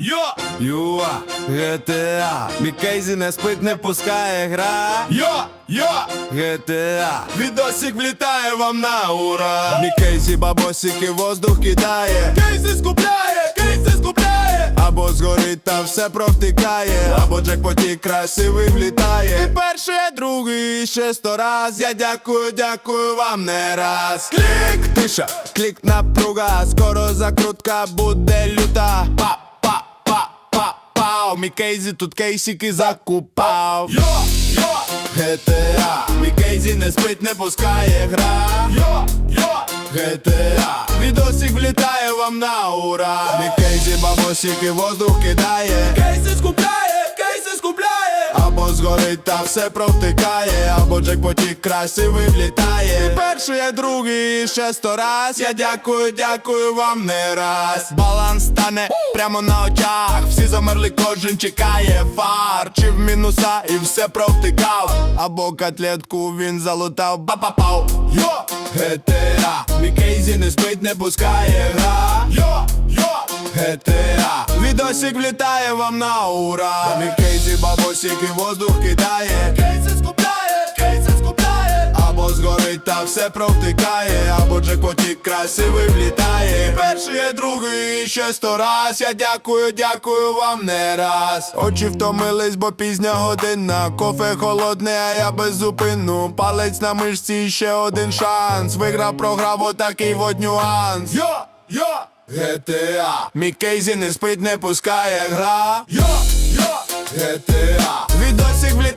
йо, Юа, GTA Мікейзі не спить, не пускає гра. Йо, йо, GTA Відосик влітає вам на ура. Мікейзі бабосики воздух кидає. Кейси скупляє, кейси скупляє. Або згорить та все провтикає. Або джекпотік красивий влітає. І перший, і другий, і ще сто раз. Я дякую, дякую вам не раз. Клік, тиша, клік напруга. Скоро закрутка буде люта. Па, Мій кейзі тут кейсики закупав. Йо, йо, GTA Мій кейзі не спить, не пускає гра. Йо, йо, GTA Відосик влітає вам на ура. Мій кейзі бабосики воздух кидає. Кейзі скупляє, згорить та все провтикає, або джекпотік красивий влітає. Перший, і другий, і ще сто раз. Я дякую, дякую вам не раз. Баланс стане прямо на очах. Всі замерли, кожен чекає фар. Чи в мінуса і все провтикав. Або котлетку він залутав, па-па-пау. Йо! GTA Мій кейзі не спить, не пускає гра. Йо, GTA Відосик влітає вам на ура. Мій кейзі бабосики воздух кидає. Кейси скупляє, кейси скупляє. Або згорить та все провтикає. Або джекпотік красивий влітає. І Перший, і другий, і ще сто раз. Я дякую, дякую вам не раз. Очі втомились, бо пізня година. Кофе холодне, а я без зупину. Палець на мишці, ще один шанс. Виграв, програв, отакий вот нюанс. Йо, йо, GTA Мій кейзі не спить, не пускає гра. Йо, йо, GTA Відосик влітає